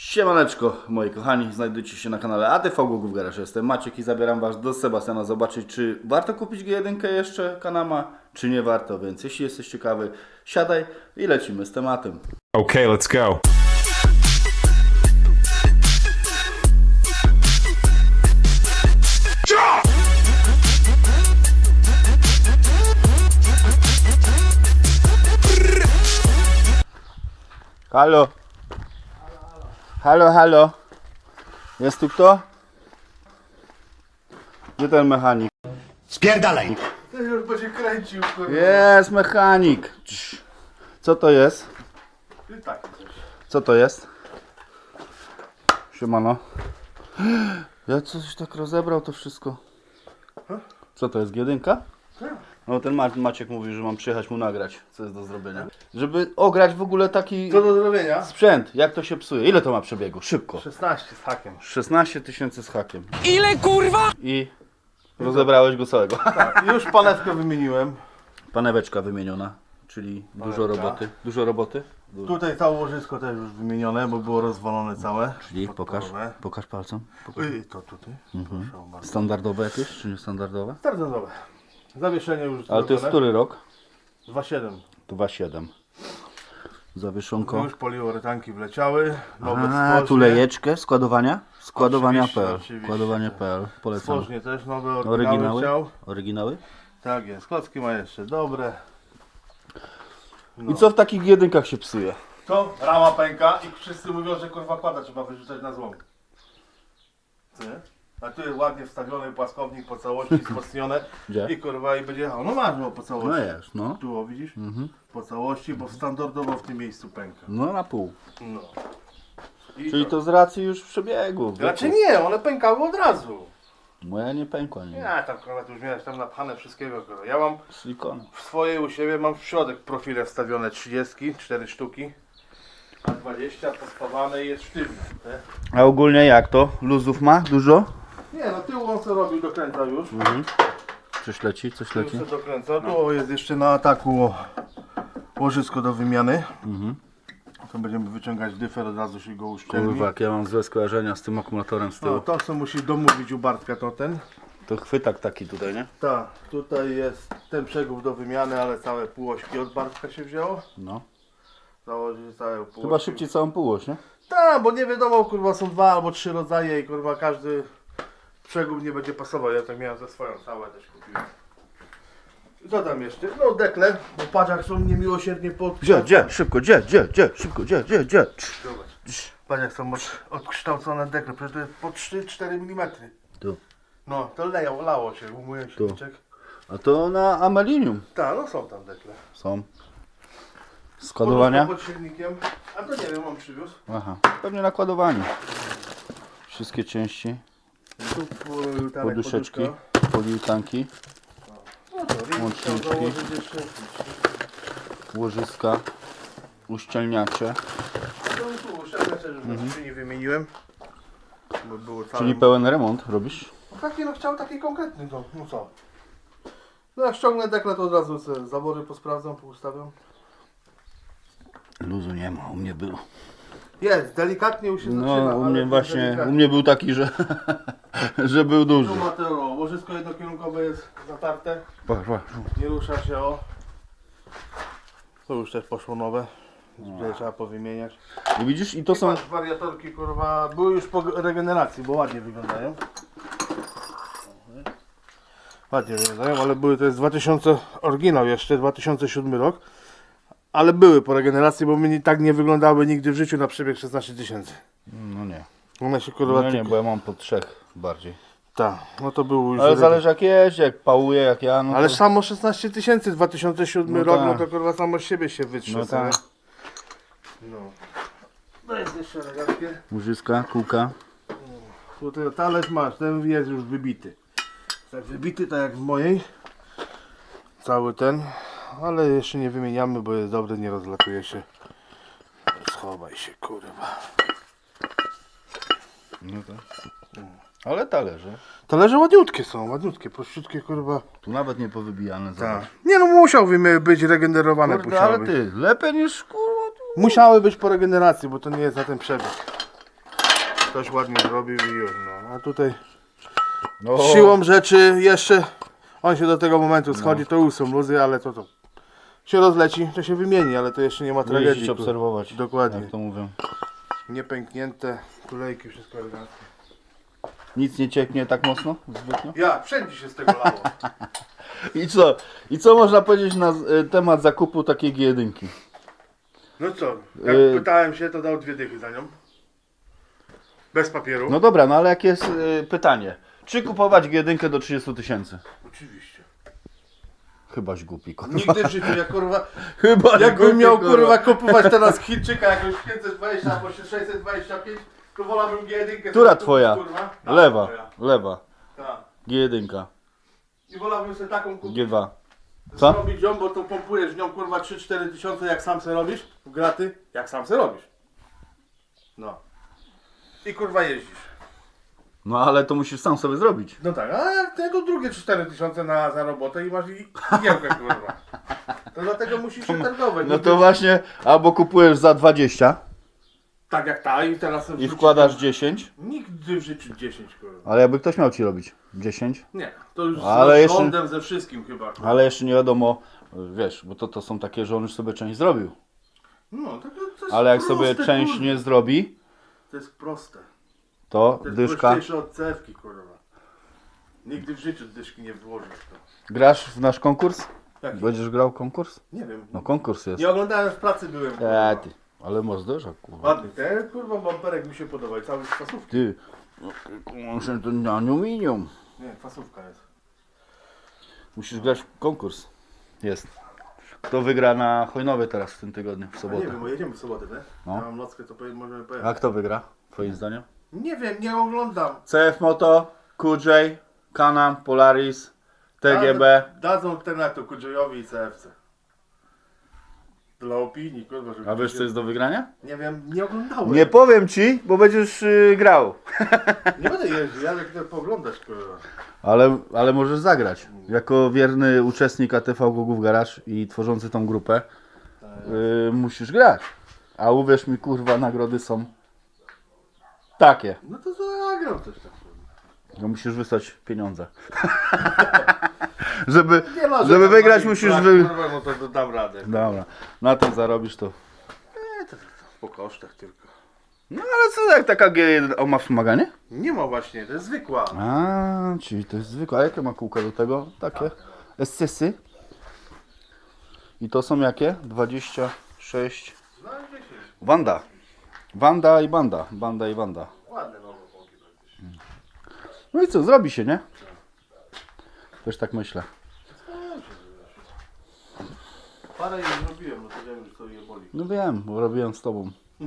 Siemaneczko, moi kochani, znajdujecie się na kanale ATV Głogów Garaż. Jestem Maciek i zabieram Was do Sebastiana zobaczyć, czy warto kupić G1 jeszcze Kanama, czy nie warto. Więc jeśli jesteś ciekawy, siadaj i lecimy z tematem. Okay, let's go. Halo? Halo, halo? Jest tu kto? Gdzie ten mechanik? Spierdalaj! Ty już będzie kręcił, kurwa. Jest mechanik. Cii. Co to jest? I tak coś. Co to jest? Siemano. Ja coś tak rozebrał to wszystko. Co to jest, G1? No ten Ma- Maciek mówi, że mam przyjechać mu nagrać, co jest do zrobienia. Żeby ograć w ogóle taki Co do zrobienia? sprzęt, jak to się psuje. Ile to ma przebiegu? Szybko. 16 z hakiem. 16 tysięcy z hakiem. Ile kurwa? I rozebrałeś go całego. Tak, już panewkę wymieniłem. Paneweczka wymieniona, czyli dużo Panewka. roboty. Dużo roboty? Dużo. Tutaj całe łożysko też już wymienione, bo było rozwalone całe. Czyli pokaż, Podporowe. pokaż palcem. I to tutaj. Proszę bardzo. Standardowe jakieś, czy niestandardowe? Standardowe. Zawieszenie już Ale to jest który rok? 2,7. 2,7. No Zawieszonko. już poliuretanki wleciały. Nowe A, tu stworznie. lejeczkę, składowania? Składowania.pl. Oczywiście. Składowanie.pl. Polecam. Stworznie też nowe oryginały Oryginały? chciał. Oryginały? Tak jest. Klocki ma jeszcze dobre. No. I co w takich jedynkach się psuje? To rama pęka i wszyscy mówią, że kurwa kłada trzeba wyrzucać na złom. Co nie? A tu jest ładnie wstawiony płaskownik po całości, wzmocnione Gdzie? i kurwa i będzie jechał. No masz no, po całości. No jest, no. Tu o, widzisz? Mhm. Po całości, bo standardowo w tym miejscu pęka. No na pół. No. I Czyli to z racji już przebiegu. Znaczy nie, one pękały od razu. Moja nie pękła, nie. Ja tam kurwa tu już miałeś tam napchane wszystkiego kurwa. Ja mam Silikon. w swojej u siebie mam w środek profile wstawione 30, 4 sztuki. A 20 pospawane i jest sztywne. nie? A ogólnie jak to? Luzów ma? Dużo? Nie, no tył on co robił, dokręcał już. Coś leci, coś Tył leci. se dokręcał. Tu jest jeszcze na ataku łożysko do wymiany. To będziemy wyciągać dyfer, od razu się go uszczelni. Kurwa, jak ja mam złe skojarzenia z tym akumulatorem z tyłu. No, to co musi domówić u Bartka to ten. To chwytak taki tutaj, nie? Tak, tutaj jest ten przegub do wymiany, ale całe półośki od Bartka się wzięło. No. Założy całe półośki. Chyba szybciej całą półoś, nie? Tak, bo nie wiadomo, kurwa, są dwa albo trzy rodzaje i kurwa każdy przegub nie będzie pasował. Ja tak miałem ze swoją całe też kupiłem. Co tam jeszcze? No dekle, bo padziak są niemiłosiernie pod... Gdzie, gdzie? Szybko, gdzie, gdzie, gdzie? Szybko, gdzie, gdzie, gdzie? Zobacz. Padziak są od, odkształcone dekle, przecież to jest po 3-4 mm. Tu. No, to leją, lało się, umyłem Tu. silniczek. A to na amelinium Tak, no są tam dekle. są. Składowania? Pod silnikiem. A to nie wiem, on przywiózł. Aha, pewnie nakładowanie. Wszystkie części, Poliuretan, poduszeczki, poduszka. poliutanki, No jeszcze. łożyska, uszczelniacze, No mhm. skrzyni wymieniłem. Bo było całe... czyli pełen remont robisz? Taki no chciał taki konkretny to, no co? No jak ściągnę deklet to od razu sobie zawory posprawdzam, poustawiam. Luzu nie ma, u mnie był. Jest, delikatnie już się zaczyna, No, u mnie właśnie, delikatnie. u mnie był taki, że, że był duży. Tu ma to, łożysko jednokierunkowe jest zatarte, Patrz, patrz. nie rusza się o. To już też poszło nowe, Tutaj trzeba powymieniać. I widzisz, i to są, Patrz, wariatorki kurwa, były już po regeneracji, bo ładnie wyglądają. Ładnie wyglądają, ale były to jest 2000, oryginał jeszcze, 2007 rok. Ale były po regeneracji, bo mi tak nie wyglądały nigdy w życiu na przebieg 16 tysięcy. no nie, One się kurwa... no nie, tylko- bo ja mam po trzech bardziej. Tak, no to był już... Ale zależy jak jeździ, jak pałuje, jak ja, no Ale to... samo 16 tysięcy, 2007 No rok, tak. no to kurwa samo z siebie się wytrze. No tak. No. No jest jeszcze eleganckie. Łożyska, kółka. Tutaj talerz masz, ten jest już wybity. Tak wybity, tak jak w mojej. Cały ten. Ale jeszcze nie wymieniamy, bo jest dobry, nie rozlatuje się. Schowaj się, kurwa. No tak. Ale talerze. Talerze ładniutkie są, ładniutkie, prościutkie, kurwa. Tu nawet nie powybijane, zobacz. Nie no, musiałby mi być regenerowane. Kurde, musiały ale być. ty, lepiej niż kurwa tu. Musiały być po regeneracji, bo to nie jest za ten przebieg. ktoś ładnie zrobił i już, no. A tutaj No, siłą rzeczy jeszcze on się do tego momentu schodzi, to już są luzy, ale to to się rozleci, to się wymieni, ale to jeszcze nie ma tragedii. jeździć, kur- obserwować. Dokładnie. Jak to mówią. Niepęknięte, tulejki, wszystko elegancko. Nic nie cieknie tak mocno zbytnio. Ja, wszędzie się z tego lało. I co? I co można powiedzieć na e, temat zakupu takiej G1? No co, jak Y- pytałem się, to dał dwie dychy za nią. Bez papieru. No dobra, no ale jakie jest e, pytanie? Czy kupować G1 do 30 tysięcy? Oczywiście. Chybaś głupi, kurwa. Nigdy w życiu, jak kurwa, Chyba jakbym miał kurwa kupować teraz Chińczyka jakąś 520 albo 625, to wolałbym G1. Która sobie twoja? kurwa. Ta Lewa, moja. lewa. Tak. G1, I wolałbym sobie taką kupić. G2. Co? Zrobić ją, bo to pompujesz w nią kurwa 3-4 tysiące jak sam se robisz, w graty, jak sam se robisz. No. I kurwa jeździsz. No ale to musisz sam sobie zrobić. No tak, a tego drugie 4 tysiące na za robotę i masz i igiełkę kurwa. To dlatego musisz się targować. No to właśnie, albo kupujesz za 20 Tak jak ta i teraz i wkładasz 10, Nigdy w życiu 10 kurwa. ale jakby ktoś miał ci robić 10, Nie, to już Ale z jeszcze- rządem ze wszystkim chyba. ale jeszcze nie wiadomo, wiesz, bo to, to są takie, że on już sobie część zrobił. No, to, to, to jest Ale jak sobie proste, część kurwa. nie zrobi, To jest proste. to To jest dyszka. prościejsze od cewki kurwa. Nigdy w życiu dyszki nie włożysz to. Grasz w nasz konkurs? Jaki? Będziesz grał konkurs? Nie wiem. No konkurs jest. Nie oglądałem, w pracy byłem. E, kurwa. ty. Ale masz zderzak, kurwa. Ładny. Ten kurwa bamperek mi się podoba i cały z fasówki. Ty. No, kurwa, to na aluminium. Nie, fasówka jest. Musisz grać w konkurs. Jest. Kto wygra na Hojnowie teraz w tym tygodniu, w A nie sobotę? wiem, bo jedziemy w sobotę, nie? No. Ja mam nockę, to powie- możemy A pojechać. kto wygra, twoim zdaniem? Nie wiem, nie oglądam. CF Moto, QJ, Canam, Polaris, TGB. Da- Dadzą alternatę Kudrzejowi i CFC. Dla opinii, kurwa, żeby... A wiesz co jest do wygrania? Nie wiem, nie oglądałem. Nie powiem ci, bo będziesz y, grał. Nie będę jeździł, ja chcę pooglądać, kurwa. Ale, ale możesz zagrać. Jako wierny uczestnik ATV Gogów Garage i tworzący tą grupę y, musisz grać. A uwierz mi, kurwa, nagrody są takie. No to zagram coś tam. No musisz wysłać pieniądze. żeby, Nie ma, że żeby tam wygrać musisz tak, wy... Kurwa, no to, to dam radę. Dobra, na tym zarobisz to. Po kosztach tylko. No ale co jak taka G1 o ma wspomaganie? Nie ma właśnie, to jest zwykła. A, czyli to jest zwykłe. A jakie ma kółka do tego? Takie? SCS-y? I to są jakie? 26. No 10. Wanda. Wanda i banda. Banda i wanda. Ładne nowe praktycznie. No i co, zrobi się, nie? Też tak myślę. Parę jej zrobiłem, no to wiem, że to je boli. No wiem, bo robiłem z tobą.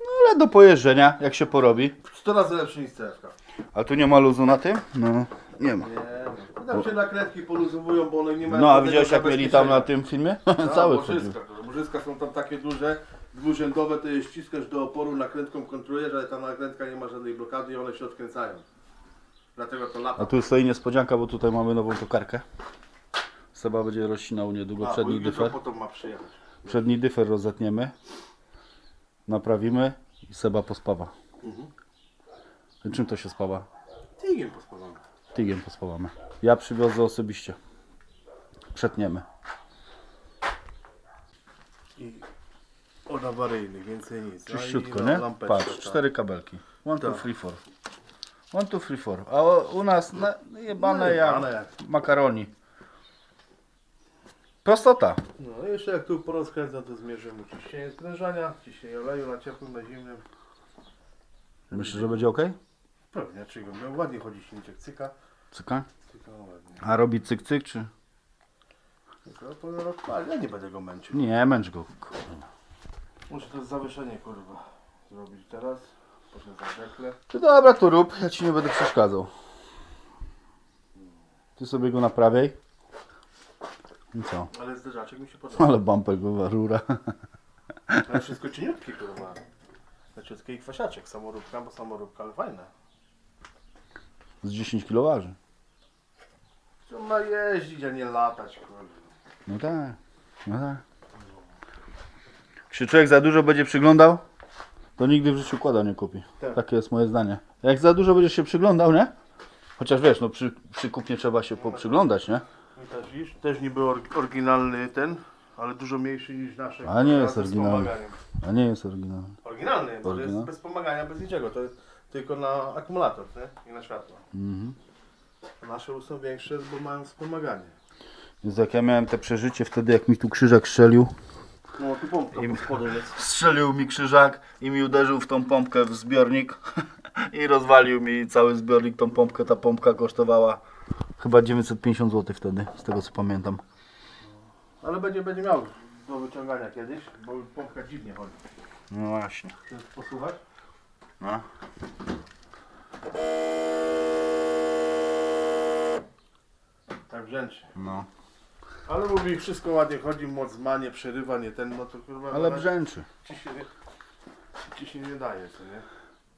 No ale do pojeżdżenia, jak się porobi. 100 razy lepszy niż CFK. A tu nie ma luzu na tym? No, nie ma. Nie, no. tam się nakrętki poluzowują, bo one nie mają No a żadnego widziałeś jak mieli tam na zabezpieczenia. tym filmie? Cały chodził. Łożyska są tam takie duże, dwurzędowe, to je ściskasz do oporu, nakrętką kontrolujesz, ale ta nakrętka nie ma żadnej blokady i one się odkręcają. Dlatego to A lata. tu stoi niespodzianka, bo tutaj mamy nową tokarkę. Seba będzie rozcinał niedługo A, przedni jutro dyfer. potem ma przyjechać. Przedni dyfer rozetniemy. Naprawimy i Seba pospawa. Mhm. I Czym to się spawa? Tigiem pospawamy. Tygiem pospawamy. Ja przywiozę osobiście. Przetniemy. I od awaryjnych, więcej nic. No Czyściutko, i nie? lampeczka, Patrz, tak. cztery kabelki. One, two, Tak. three, four. One, two, three, four. A o- u nas na, jebane No, jak jebane jak. makaroni. Prostota. No jeszcze jak tu porozkręcam, to zmierzymy ciśnienie sprężania, ciśnienie oleju na ciepłym, na zimnym. Myślisz, że będzie ok? Pewnie, czego miał ładnie chodzi silniczek cyka. Cyka? Cyka ładnie. A robi cyk cyk czy? Tylko rozpalić, ja nie będę go męczył. Nie, męcz go. kurwa. Muszę to zawieszenie kurwa zrobić teraz. Potem zażekle. Ty dobra, to rób, ja ci nie będę przeszkadzał. Ty sobie go naprawiaj. I co? Ale zderzaczek mi się podoba. Ale bumper go rura. Ale wszystko cieniutkie kurwa. Leciutkie i kwasiaczek, samoróbka, bo samoróbka, ale fajne. Z 10 kg waży. To ma jeździć, a nie latać kurwa. No tak, no tak. Jak się człowiek za dużo będzie przyglądał, to nigdy w życiu kłada nie kupi. Tak. Takie jest moje zdanie. Jak za dużo będziesz się przyglądał, nie? Chociaż wiesz, no przy, przy kupnie trzeba się poprzyglądać, nie? I też, widzisz, też niby or- oryginalny ten, ale dużo mniejszy niż nasze. A nie jest oryginalny. A nie jest oryginalny. Oryginalny, bo to jest bez wspomagania, bez niczego. To jest tylko na akumulator, nie? I na światło. Mhm. Nasze są większe, bo mają wspomaganie. Więc jak ja miałem te przeżycie wtedy, jak mi tu krzyżak strzelił, No tu pompka spodem jest. strzelił mi krzyżak i mi uderzył w tą pompkę w zbiornik i rozwalił mi cały zbiornik, tą pompkę. Ta pompka kosztowała chyba 950 zł wtedy, z tego co pamiętam. Ale będzie, będzie miał do wyciągania kiedyś, bo pompka dziwnie chodzi. No właśnie. Chcesz posłuchać? No. Tak brzęczy. no. Ale mówi, wszystko ładnie chodzi, moc ma, nie przerywa, nie ten, no to kurwa... Ale zaraz brzęczy. Ci się, ci się nie daje, co nie?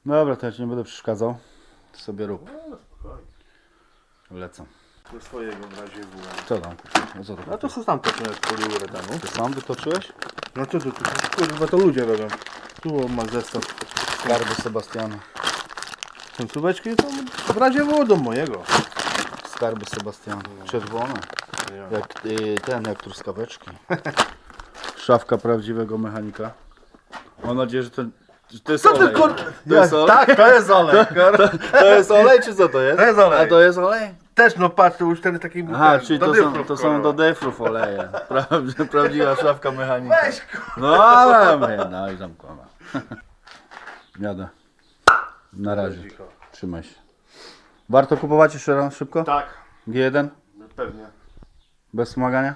Dobra, to ja ci nie będę przeszkadzał. Ty sobie rób. No spokojnie. Lecę. Do swojego w razie w Co tam? No co to No to co tam toczyłem z poliuretanu? Ty sam wytoczyłeś? No co to tu? Kurwa to ludzie robią. Tu ma zestaw. Skarby Sebastiana. Końcóweczki to w razie wodą mojego. Skarby Sebastiana. Czerwone. Jak y, ten, jak truskaweczki. Szafka prawdziwego mechanika. Mam nadzieję, że to, że to jest Co ty olej. kur... To jest olej? Tak, to jest olej. To jest olej, czy co to jest? To jest olej. A to jest olej? Też no patrz, to już ten taki... Aha, ten, czyli do to są, dyfrów, to są kurwa. do defrów oleje. Prawdziwa szafka mechanika. Weź kurwa. No, ale no i zamknąłem. Jadę. Na razie. Trzymaj się. Warto kupować jeszcze raz szybko? Tak, G1? pewnie. Bez wspomagania?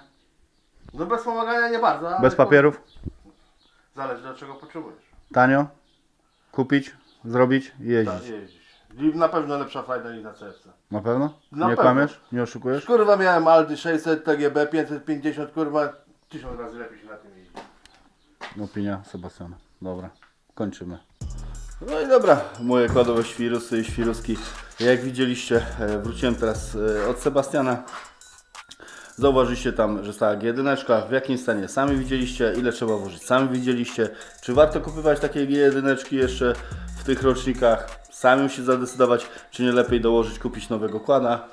No bez pomagania nie bardzo. ale Bez papierów? Zależy do czego potrzebujesz. Tanio? Kupić? Zrobić? i Tak, Jeździć? jeździć. I na pewno lepsza frajda niż na CFC. Na pewno? Na nie pewno. kłamiesz? Nie oszukujesz? Kurwa miałem Aldy 600, TGB 550, kurwa tysiąc razy lepiej się na tym jeździ. Opinia Sebastiana. Dobra, kończymy. No i dobra, moje kładowe świrusy i świruski. Jak widzieliście, e, wróciłem teraz e, od Sebastiana. Zauważyliście tam, że stała G1, w jakim stanie sami widzieliście, ile trzeba włożyć sami widzieliście. Czy warto kupować takie G1 jeszcze w tych rocznikach? Sami musicie zadecydować, czy nie lepiej dołożyć, kupić nowego kłada.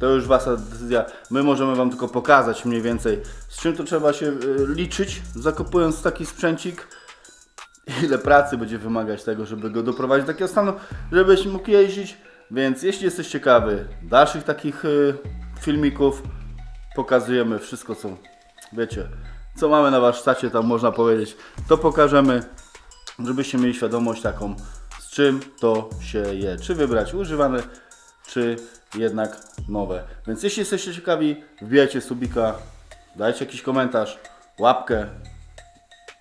To już wasza decyzja. My możemy wam tylko pokazać mniej więcej, z czym to trzeba się y, liczyć, zakupując taki sprzęcik. Ile pracy będzie wymagać tego, żeby go doprowadzić do takiego stanu, żebyś mógł jeździć. Więc jeśli jesteś ciekawy dalszych takich y, filmików, pokazujemy wszystko, co wiecie, co mamy na warsztacie, tam można powiedzieć, to pokażemy, żebyście mieli świadomość taką, z czym to się je. Czy wybrać używane, czy jednak nowe. Więc jeśli jesteście ciekawi, wbijajcie subika, dajcie jakiś komentarz, łapkę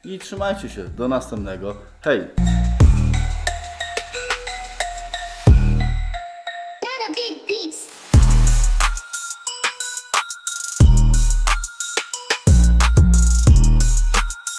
i trzymajcie się. Do następnego. Hej!